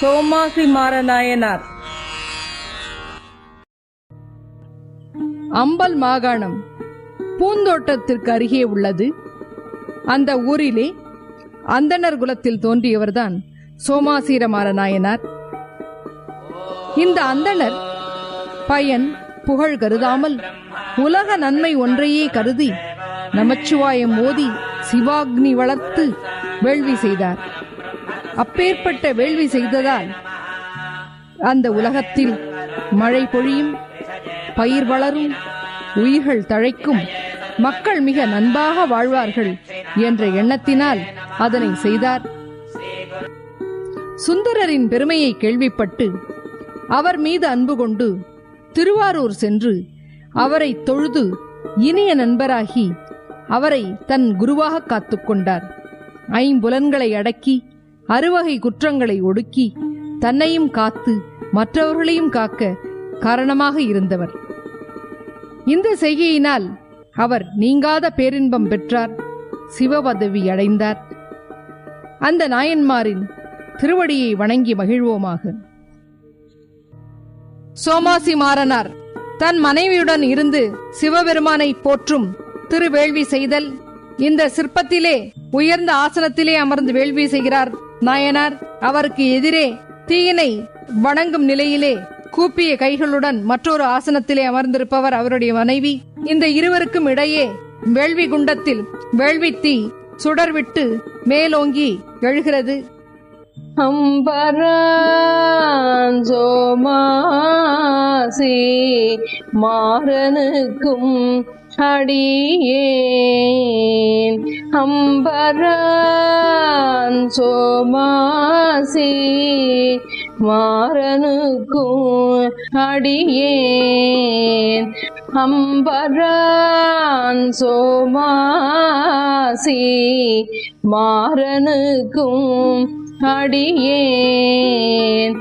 சோமாசி மாறநாயனார் அம்பல் மாகாணம் பூந்தோட்டத்திற்கு அருகே உள்ளது. அந்த ஊரிலே அந்தணர் குலத்தில் தோன்றியவர்தான் சோமாசீரமார நாயனார் இந்த அந்தணர் பயன் புகழ் கருதாமல் உலக நன்மை ஒன்றையே கருதி நமச்சிவாயம் மோதி சிவாக்னி வளர்த்து வேள்வி செய்தார். அப்பேற்பட்ட வேள்வி செய்ததால் அந்த உலகத்தில் மழை பொழியும் பயிர் வளரும் உயிர்கள் தழைக்கும் மக்கள் மிக நன்பாக வாழ்வார்கள் என்ற எண்ணத்தினால் அதனை செய்தார். சுந்தரரின் பெருமையை கேள்விப்பட்டு அவர் மீது அன்பு கொண்டு திருவாரூர் சென்று அவரை தொழுது இனிய நண்பராகி அவரை தன் குருவாக காத்துக்கொண்டார் ஐம்புலன்களை அடக்கி அறுவகை குற்றங்களை ஒடுக்கி தன்னையும் காத்து மற்றவர்களையும் காக்க காரணமாக இருந்தவர். இந்த செய்கையினால் அவர் நீங்காத பேரின்பம் பெற்றார் சிவபதவி அடைந்தார். அந்த நாயன்மாரின் திருவடியை வணங்கி மகிழ்வோமாக. சோமாசி மாறனார் தன் மனைவியுடன் இருந்து சிவபெருமானை போற்றும் திருவேள்வி செய்தல் இந்த சிற்பத்திலே உயர்ந்த ஆசனத்திலே அமர்ந்து வேள்வி செய்கிறார். நாயனார் அவருக்கு எதிரே தீயினை வணங்கும் நிலையிலே கூப்பிய கைகளுடன் மற்றொரு ஆசனத்திலே அமர்ந்திருப்பவர் அவருடைய மனைவி. இந்த இருவருக்கும் இடையே வேள்வி குண்டத்தில் வேள்வி தீ சுடர்விட்டு மேலோங்கி எழுகிறது. அம்பராஞ்சோமாசி மாறனுக்கும் அடியேன் அம்பராஞ்சோமாசி மாறனுக்கும் அடியேன். அம்பரான் சோமாசி மாறனுக்கும் அடியேன்.